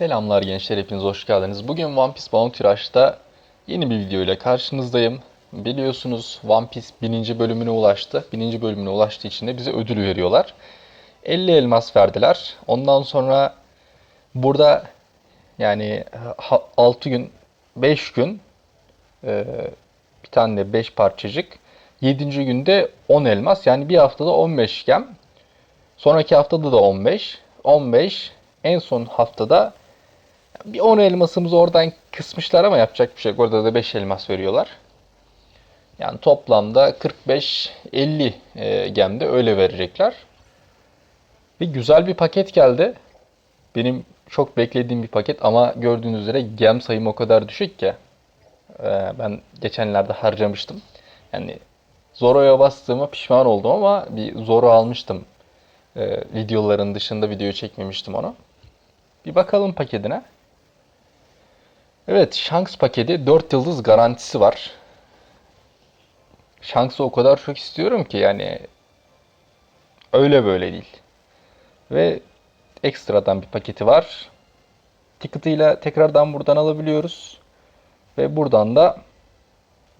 Selamlar gençler hepiniz hoş geldiniz. Bugün One Piece Bounty Rush'ta yeni bir video ile karşınızdayım. Biliyorsunuz One Piece 10. bölümüne ulaştı. 10. bölümüne ulaştığı için de bize ödül veriyorlar. 50 elmas verdiler. Ondan sonra burada yani 6 gün 5 gün e, bir tane de 5 parçacık 7. günde 10 elmas yani bir haftada 15 gem. Sonraki haftada da 15. 15 en son haftada bir 10 elmasımızı oradan kısmışlar ama yapacak bir şey yok. Orada da 5 elmas veriyorlar. Yani toplamda 45-50 e, gemde öyle verecekler. Ve güzel bir paket geldi. Benim çok beklediğim bir paket ama gördüğünüz üzere gem sayım o kadar düşük ki. E, ben geçenlerde harcamıştım. Yani Zoro'ya bastığıma pişman oldum ama bir Zoro almıştım. E, videoların dışında video çekmemiştim onu. Bir bakalım paketine. Evet, Shanks paketi 4 yıldız garantisi var. Shanks'ı o kadar çok istiyorum ki yani öyle böyle değil. Ve ekstradan bir paketi var. Ticket'ıyla tekrardan buradan alabiliyoruz. Ve buradan da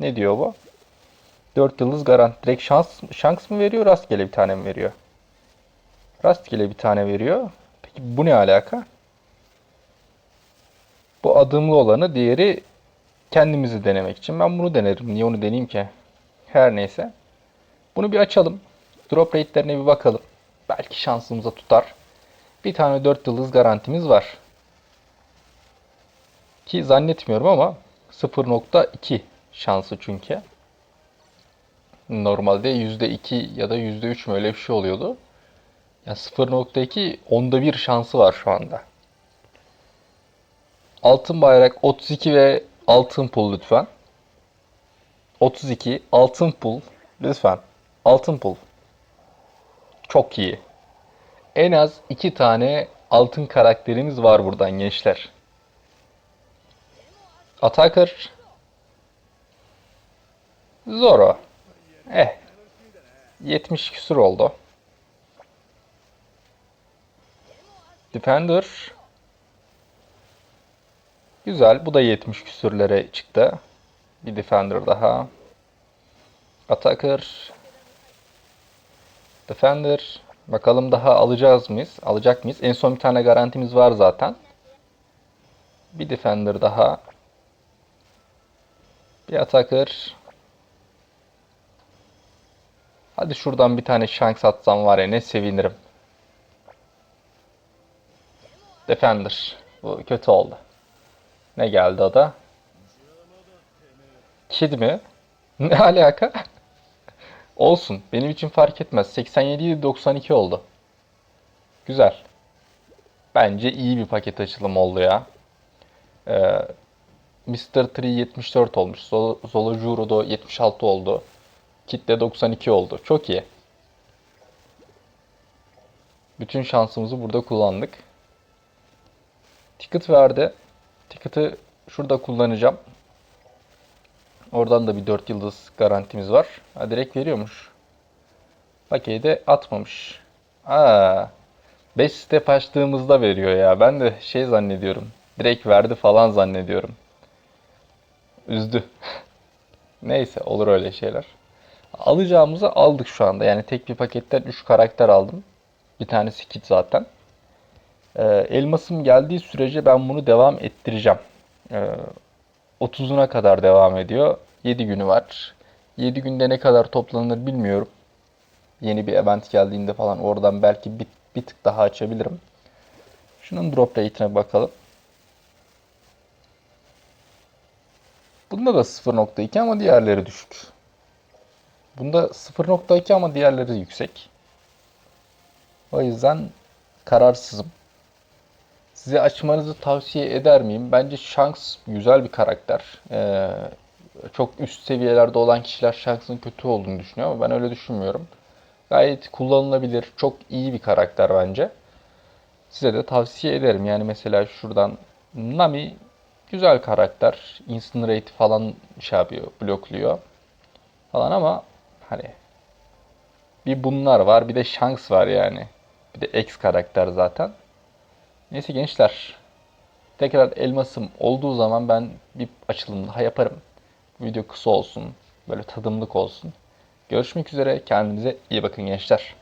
ne diyor bu? 4 yıldız garanti. Direkt şans, Shanks mı veriyor, rastgele bir tane mi veriyor? Rastgele bir tane veriyor. Peki bu ne alaka? Bu adımlı olanı, diğeri kendimizi denemek için. Ben bunu denerim. Niye onu deneyeyim ki? Her neyse. Bunu bir açalım. Drop rate'lerine bir bakalım. Belki şansımıza tutar. Bir tane 4 yıldız garantimiz var. Ki zannetmiyorum ama 0.2 şansı çünkü. Normalde %2 ya da %3 mü öyle bir şey oluyordu. Yani 0.2 onda bir şansı var şu anda. Altın bayrak 32 ve altın pul lütfen. 32 altın pul lütfen. Altın pul. Çok iyi. En az iki tane altın karakterimiz var buradan gençler. Attacker. Zoro. Eh. 70 küsur oldu. Defender. Güzel. Bu da 70 küsürlere çıktı. Bir Defender daha. Attacker. Defender. Bakalım daha alacağız mıyız? Alacak mıyız? En son bir tane garantimiz var zaten. Bir Defender daha. Bir Attacker. Hadi şuradan bir tane Shanks atsam var ya ne sevinirim. Defender. Bu kötü oldu. Ne geldi o da? Kid mi? Ne alaka? Olsun. Benim için fark etmez. 87 92 oldu. Güzel. Bence iyi bir paket açılım oldu ya. Ee, Mr. Tree 74 olmuş. Zolo Juro da 76 oldu. Kit de 92 oldu. Çok iyi. Bütün şansımızı burada kullandık. Ticket verdi. Ticket'ı şurada kullanacağım. Oradan da bir 4 yıldız garantimiz var. Ha, direkt veriyormuş. Paketi de atmamış. Aa, 5 step açtığımızda veriyor ya. Ben de şey zannediyorum. Direkt verdi falan zannediyorum. Üzdü. Neyse olur öyle şeyler. Alacağımızı aldık şu anda. Yani tek bir paketten 3 karakter aldım. Bir tanesi kit zaten. Ee, elmasım geldiği sürece ben bunu devam ettireceğim. Ee, 30'una kadar devam ediyor. 7 günü var. 7 günde ne kadar toplanır bilmiyorum. Yeni bir event geldiğinde falan oradan belki bir, bir tık daha açabilirim. Şunun drop rate'ine bakalım. Bunda da 0.2 ama diğerleri düşük. Bunda 0.2 ama diğerleri yüksek. O yüzden kararsızım. Size açmanızı tavsiye eder miyim? Bence Shanks güzel bir karakter. Ee, çok üst seviyelerde olan kişiler Shanks'ın kötü olduğunu düşünüyor ama ben öyle düşünmüyorum. Gayet kullanılabilir, çok iyi bir karakter bence. Size de tavsiye ederim. Yani mesela şuradan Nami güzel karakter. Incinerate falan şey yapıyor, blokluyor falan ama hani bir bunlar var, bir de Shanks var yani. Bir de X karakter zaten. Neyse gençler. Tekrar elmasım olduğu zaman ben bir açılım daha yaparım. Video kısa olsun, böyle tadımlık olsun. Görüşmek üzere, kendinize iyi bakın gençler.